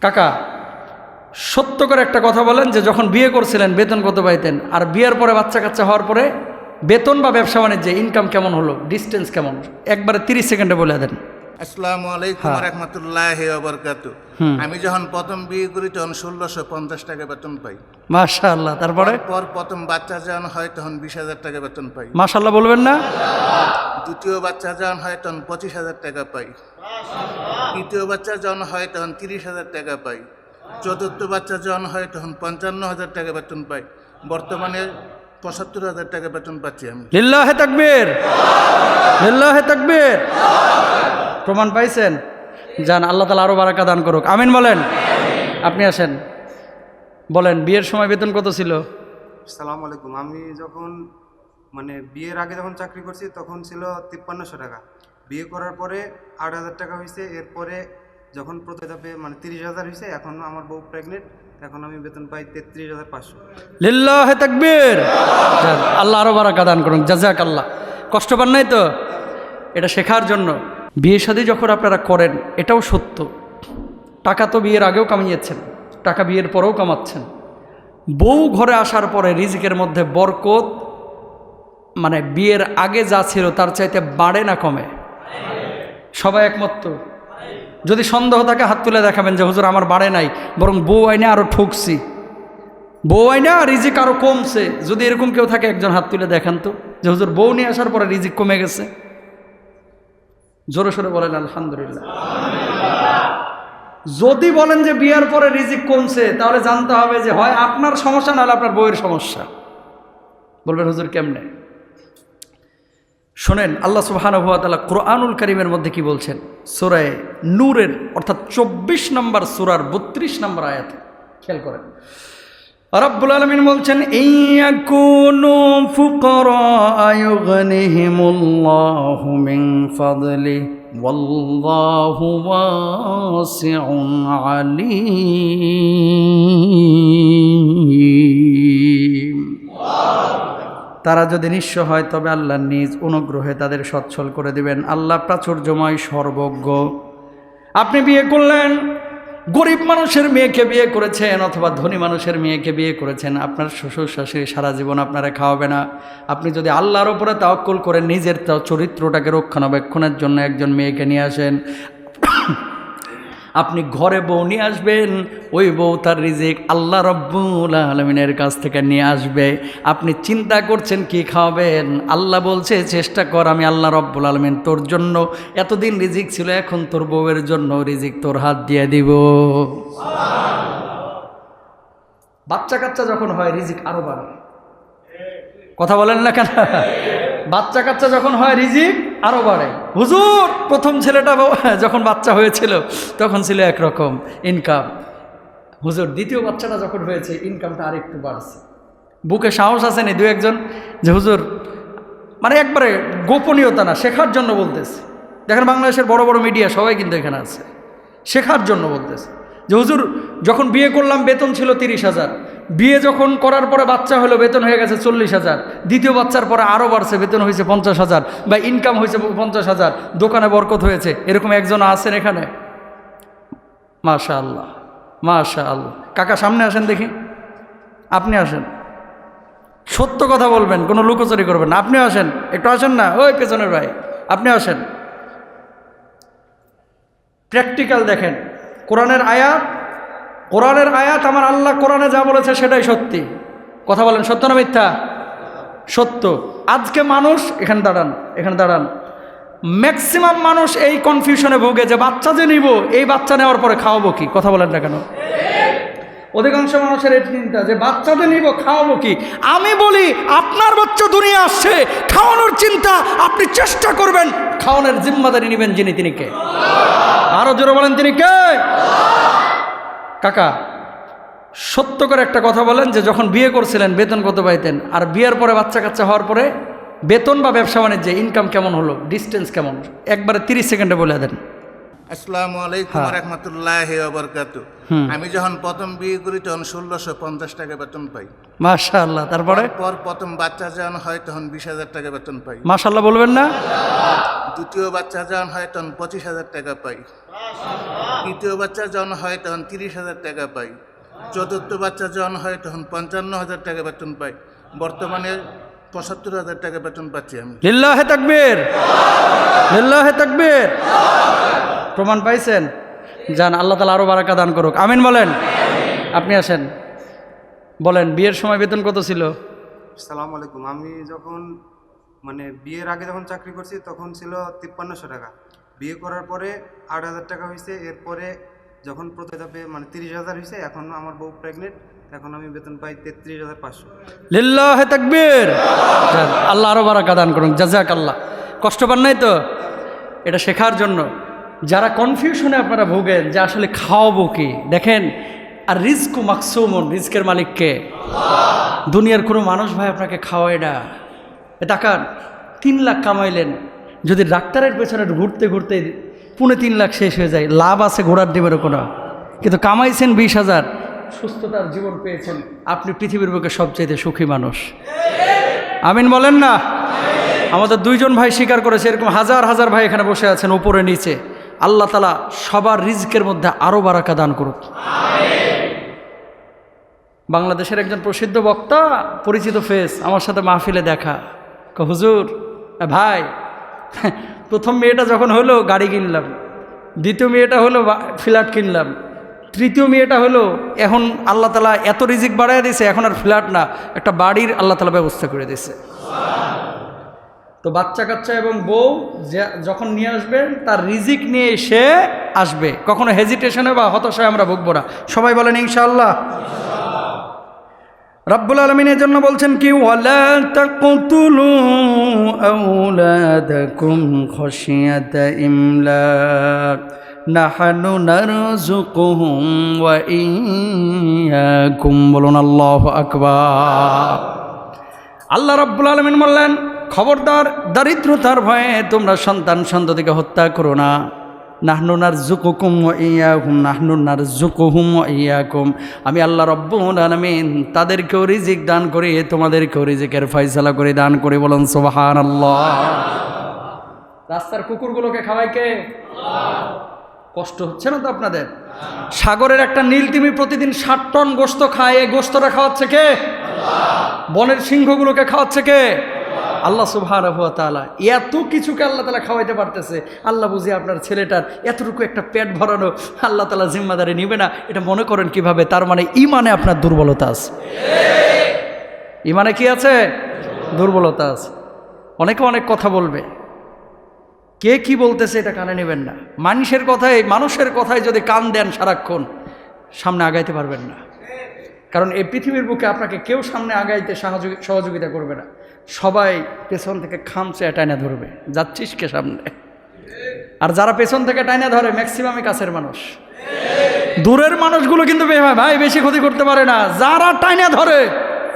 কাকা, সত্য করে একটা কথা বলেন যে যখন বিয়ে করছিলেন, বেতন কত পাইতেন? আর বিয়ের পরে বাচ্চা কাচ্চা হওয়ার পরে বেতন বা ব্যবসা বাণিজ্যে ইনকাম কেমন হলো? ডিস্টেন্স কেমন? একবারে তিরিশ সেকেন্ডে বলে দেন। আসসালামু আলাইকুম রহমতুল্লাহ বরকাত আমি যখন প্রথম বিয়ে করি তখন ষোলোশো পঞ্চাশ টাকা বেতন পাই। মাশা আল্লাহ তারপরে? পর প্রথম বাচ্চা যখন হয় তখন বিশ হাজার টাকা বেতন পাই। মাশাল্লাহ বলবেন না। দ্বিতীয় বাচ্চা যখন হয় তখন পঁচিশ হাজার টাকা পাই। তৃতীয় বাচ্চা যখন হয় তখন তিরিশ হাজার টাকা পাই। চতুর্থ বাচ্চা যখন হয় তখন পঞ্চান্ন হাজার টাকা বেতন পাই। বর্তমানে পঁচাত্তর হাজার টাকা বেতন পাচ্ছি আমি। লিল্লাহে তাকবীর। লিল্লাহে তাকবীর। প্রমাণ পাইছেন? যান আল্লাহ তালা আরও বারাকা দান করুক। আমিন বলেন। আপনি আসেন। বলেন বিয়ের সময় বেতন কত ছিল? সালাম আলাইকুম। আমি যখন মানে বিয়ের আগে যখন চাকরি করছি তখন ছিল তিপ্পান্নশো টাকা। বিয়ে করার পরে আট হাজার টাকা হয়েছে এরপরে যখন প্রতি ধাপে মানে তিরিশ হাজার হয়েছে এখন আমার বউ প্রেগনেন্ট এখন আমি বেতন পাই তেত্রিশ হাজার পাঁচশো। লিল্লাহে তাকবীর। আল্লাহ আরও বারাকা দান করুন জাজাক আল্লাহ কষ্ট পান নাই তো? এটা শেখার জন্য। বিয়ে শাদী যখন আপনারা করেন, এটাও সত্য। টাকা তো বিয়ের আগেও কামিয়েছেন, টাকা বিয়ের পরেও কামাচ্ছেন। বউ ঘরে আসার পরে রিজিকের মধ্যে বরকত মানে বিয়ের আগে যা ছিল তার চাইতে বাড়ে না কমে? সবাই একমত তো? যদি সন্দেহ থাকে, হাত তুলে দেখাবেন যে, হুজুর, আমার বাড়ে নাই, বরং বউ আইনে আরও ঠুকছি। বউ আইনা রিজিক আরও কমছে। যদি এরকম কেউ থাকে, একজন হাত তুলে দেখান তো, যে, হুজুর, বউ নিয়ে আসার পরে রিজিক কমে গেছে। জোরে সোরে বলেন, আলহামদুলিল্লাহ। যদি বলেন যে বিয়ার পরে রিজিক কমছে, তাহলে জানতে হবে যে হয় আপনার সমস্যা, নাহলে আপনার বউয়ের সমস্যা। বলবেন, হুজুর, কেমনে? শোনেন, আল্লাহ সুবাহানুভাতালা কোরআনুল করিমের মধ্যে কি বলছেন? সুরায় নূরের, অর্থাৎ চব্বিশ নম্বর সুরার বত্রিশ নম্বর আয়াত। খেয়াল করেন। রব্বুল আলমিন বলছেন তারা যদি নিঃস্ব হয়, তবে আল্লাহ নিজ অনুগ্রহে তাদের সচ্ছল করে দিবেন। আল্লাহ প্রাচুর্যময় সর্বজ্ঞ। আপনি বিয়ে করলেন গরিব মানুষের মেয়েকে বিয়ে করেছেন অথবা ধনী মানুষের মেয়েকে বিয়ে করেছেন, আপনার শ্বশুর শাশুড়ি সারা জীবন আপনারা খাওয়াবে না। আপনি যদি আল্লাহর ওপরে তাওকুল করে নিজের চরিত্রটাকে রক্ষণাবেক্ষণের জন্য একজন মেয়েকে নিয়ে আসেন আপনি ঘরে বউ নিয়ে আসবেন, ওই বউ তার রিজিক আল্লাহ রব্বুল আলমিনের কাছ থেকে নিয়ে আসবে। আপনি চিন্তা করছেন কি খাওয়াবেন? আল্লাহ বলছে, চেষ্টা কর আমি আল্লাহ রব্বুল আলমিন তোর জন্য, এতদিন রিজিক ছিল, এখন তোর বউয়ের জন্য রিজিক তোর হাত দিয়ে দিব। বাচ্চা কাচ্চা যখন হয়, রিজিক আরও বাড়ে। কথা বলেন না কেন? বাচ্চা কাচ্চা যখন হয়, রিজিক আরও বাড়ে। হুজুর, প্রথম ছেলেটা যখন বাচ্চা হয়েছিল, তখন ছিল একরকম ইনকাম হুজুর, দ্বিতীয় বাচ্চাটা যখন হয়েছে ইনকামটা আর একটু বাড়ছে। বুকে সাহস আছে নি? দু একজন যে, হুজুর মানে একবারে গোপনীয়তা না, শেখার জন্য বলতেছে। দেখেন বাংলাদেশের বড় বড় মিডিয়া সবাই কিন্তু এখানে আছে। শেখার জন্য বলতেছে। যে, হুজুর, যখন বিয়ে করলাম, বেতন ছিল তিরিশ হাজার। বিয়ে যখন করার পরে বাচ্চা হলো, বেতন হয়ে গেছে চল্লিশ হাজার। দ্বিতীয় বাচ্চার পরে আরও বাড়ছে, বেতন হয়েছে পঞ্চাশ হাজার বা ইনকাম হয়েছে পঞ্চাশ হাজার। দোকানে বরকত হয়েছে, এরকম একজন আছেন এখানে? মাশা আল্লাহ মাশা আল্লাহ কাকা, সামনে আসেন দেখি। আপনি আসেন। সত্য কথা বলবেন, কোনো লুকোচুরি করবেন না। আপনিও আসেন, একটু আসেন না? ওই পেছনের ভাই, আপনি আসেন। প্র্যাকটিক্যাল দেখেন। কোরআনের আয়াত কোরআনের আয়াত আমার আল্লাহ কোরআনে যা বলেছে সেটাই সত্যি। কথা বলেন, সত্য না মিথ্যা? সত্য। আজকে মানুষ, এখানে দাঁড়ান এখানে দাঁড়ান। ম্যাক্সিমাম মানুষ এই কনফিউশনে ভোগে যে বাচ্চা যে নিব, এই বাচ্চা নেওয়ার পরে খাওয়াবো কি? কথা বলেন না কেন? অধিকাংশ মানুষের এই চিন্তা যে বাচ্চাদের নিব, খাওয়াবো কি? আমি বলি, আপনার বাচ্চা দুনিয়া আসছে, খাওয়ানোর চিন্তা আপনি চেষ্টা করবেন, খাওয়ানোর জিম্মাদারি নেবেন যিনি তিনি কে? আরও জোরে বলেন, তিনি কে? কাকা সত্য করে একটা কথা বলেন যে যখন বিয়ে করছিলেন বেতন কত পাইতেন? আর বিয়ের পরে বাচ্চা কাচ্চা হওয়ার পরে বেতন বা ব্যবসা বাণিজ্যে ইনকাম কেমন হলো? ডিস্টেন্স কেমন? একবারে তিরিশ সেকেন্ডে বলে দেন। আসসালামু আলাইকুম হ্যাঁ। রহমতুল্লাহ। আমি যখন প্রথম বিয়ে করি তখন ষোলোশো পঞ্চাশ টাকা বেতন পাই। মাশাআল্লাহ তারপরে? পর প্রথম বাচ্চা যখন হয় তখন বিশ হাজার টাকা বেতন পাই। মাশাআল্লাহ বলবেন না? দ্বিতীয় বাচ্চা যখন হয় তখন পঁচিশ হাজার টাকা পাই। তৃতীয় বাচ্চা যখন হয় তখন তিরিশ হাজার টাকা পাই। চতুর্থ বাচ্চা যখন হয় তখন পঞ্চান্ন হাজার টাকা বেতন পাই। বর্তমানে পঁচাত্তর হাজার টাকা বেতন পাচ্ছি আমি। লিল্লাহে তাকবীর। লিল্লাহে তাকবীর। প্রমাণ পাইছেন? যান আল্লাহ তালা আরও বারাকা দান করুক। আমিন বলেন। আপনি আসেন। বলেন বিয়ের সময় বেতন কত ছিল? সালাম আলাইকুম। আমি যখন মানে বিয়ের আগে যখন চাকরি করছি তখন ছিল তিপ্পান্নশো টাকা। বিয়ে করার পরে আট হাজার টাকা হয়েছে এরপরে যখন প্রতি ধাপে মানে তিরিশ হাজার হয়েছে এখন আমার বউ প্রেগনেন্ট এখন আমি বেতন পাই তেত্রিশ হাজার পাঁচশো। লিল্লাহে তাকবীর! যান আল্লাহ আরও বারাকা দান করুন জাজাক আল্লাহ কষ্ট পান নাই তো? এটা শেখার জন্য। যারা কনফিউশনে আপনারা ভোগেন যে আসলে খাওয়াবো কি? দেখেন, আর রিস্কু মাকসুমন রিস্কের মালিককে। দুনিয়ার কোনো মানুষ ভাই আপনাকে খাওয়ায় না। টাকার তিন লাখ কামাইলেন। যদি ডাক্তারের পেছনে ঘুরতে ঘুরতে পুনে তিন লাখ শেষ হয়ে যায়, লাভ আছে ঘোড়ার ডিমেরও কোনো কিন্তু কামাইছেন বিশ হাজার, সুস্থতার জীবন পেয়েছেন। আপনি পৃথিবীর বুকে সবচেয়ে সুখী মানুষ। আমিন বলেন না? আমাদের দুইজন ভাই স্বীকার করেছে, এরকম হাজার হাজার ভাই এখানে বসে আছেন উপরে নিচে। আল্লাহ তালা সবার রিজকের মধ্যে আরও বারাকা দান করুক। বাংলাদেশের একজন প্রসিদ্ধ বক্তা, পরিচিত ফেস আমার সাথে মাহফিলে দেখা। হুজুর ভাই, প্রথম মেয়েটা যখন হলো, গাড়ি কিনলাম। দ্বিতীয় মেয়েটা হলো ফ্ল্যাট কিনলাম। তৃতীয় মেয়েটা হলো, এখন আল্লাহ তালা এত রিজিক বাড়ায় দিয়েছে, এখন আর ফ্ল্যাট না, একটা বাড়ির আল্লাহ তালা ব্যবস্থা করে দিয়েছে। তো বাচ্চা কাচ্চা এবং বউ যখন নিয়ে আসবেন তার রিজিক নিয়ে সে আসবে। কখনো হেজিটেশনে বা হতাশায় আমরা ভুগবো না। সবাই বলেন, ইনশাআল্লাহ। রব্বুল আলমিনের জন্য বলছেন কি নাহানু বলুন আল্লাহ রাব্বুল আলমিন বললেন, খবরদার, দারিদ্রতার ভয়ে তোমরা সন্তান সন্ততিকে হত্যা করো না। নাহনুনার জুকুকুম ইয়াকুম নাহনুনার জুকুহুম ইয়াকুম। আমি আল্লাহ রব্বুল আলমিন তাদেরকেও রিজিক দান করি, তোমাদেরকেও রিজিকের ফয়সালা করে, দান করে, বলুন সোবাহান আল্লাহ রাস্তার কুকুরগুলোকে খাওয়াই কে? কষ্ট হচ্ছে না তো আপনাদের? সাগরের একটা নীল তিমি প্রতিদিন ষাট টন গোস্ত খায়, এই গোস্তটা খাওয়াচ্ছে কে? বনের সিংহগুলোকে খাওয়াচ্ছে কে? আল্লাহ সুবহান তাআলা এত কিছুকে আল্লাহ তালা খাওয়াইতে পারতেছে। আল্লাহ বুঝি আপনার ছেলেটার এতটুকু একটা পেট ভরানো আল্লাহ তালা জিম্মাদারি নিবে না। এটা মনে করেন কীভাবে? তার মানে ইমানে আপনার দুর্বলতা আছে। ইমানে কি আছে? দুর্বলতা আছে। অনেকে অনেক কথা বলবে। কে কি বলতেছে এটা কানে নেবেন না। মানুষের কথায় মানুষের কথায় যদি কান দেন সারাক্ষণ, সামনে আগাইতে পারবেন না। কারণ এই পৃথিবীর বুকে আপনাকে কেউ সামনে আগাইতে সহযোগিতা করবে না। সবাই পেছন থেকে খামচে টাইনা ধরবে। যাচ্ছিস কে সামনে? আর যারা পেছন থেকে টাইনা ধরে ম্যাক্সিমামই কাছের মানুষ। দূরের মানুষগুলো কিন্তু ভাই বেশি ক্ষতি করতে পারে না। যারা টাইনা ধরে,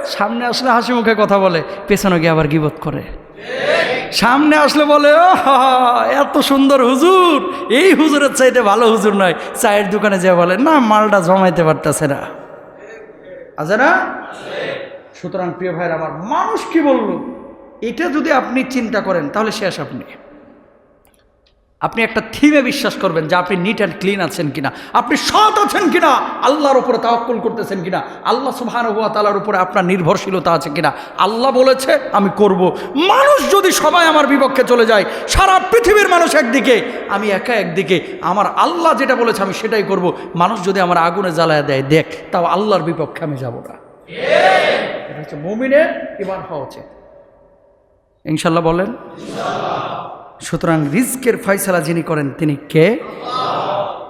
সামনে আসলে হাসি মুখে কথা বলে, পেছনে গিয়ে আবার গিবত করে। সামনে আসলে বলে, ও এত সুন্দর হুজুর। এই হুজুরের চাইতে ভালো হুজুর নয়। চায়ের দোকানে যে বলে, না, মালটা জমাইতে পারতেছে না। আছে না সুতরাং প্রিয় ভাইয়ের, আমার মানুষ কি বলল? এটা যদি আপনি চিন্তা করেন, তাহলে শেষ আপনি। আপনি একটা থিমে বিশ্বাস করবেন যে আপনি নিট অ্যান্ড ক্লিন আছেন কিনা। আপনি সৎ আছেন কিনা? আল্লাহর উপরে তাওয়াক্কুল করতেছেন কিনা? আল্লাহ সুবহান হুয়া তালার উপরে আপনার নির্ভরশীলতা আছে কিনা? আল্লাহ বলেছে, আমি করব। মানুষ যদি সবাই আমার বিপক্ষে চলে যায়, সারা পৃথিবীর মানুষ একদিকে, আমি একা একদিকে, আমার আল্লাহ যেটা বলেছে আমি সেটাই করব। মানুষ যদি আমার আগুনে জ্বালায় দেয়, দেখ, তাও আল্লাহর বিপক্ষে আমি যাব না। এটা হচ্ছে মুমিনের ইমান হওয়া উচিত। ইনশাল্লাহ বলেন? সুতরাং রিস্কের ফয়সালা যিনি করেন তিনি কে?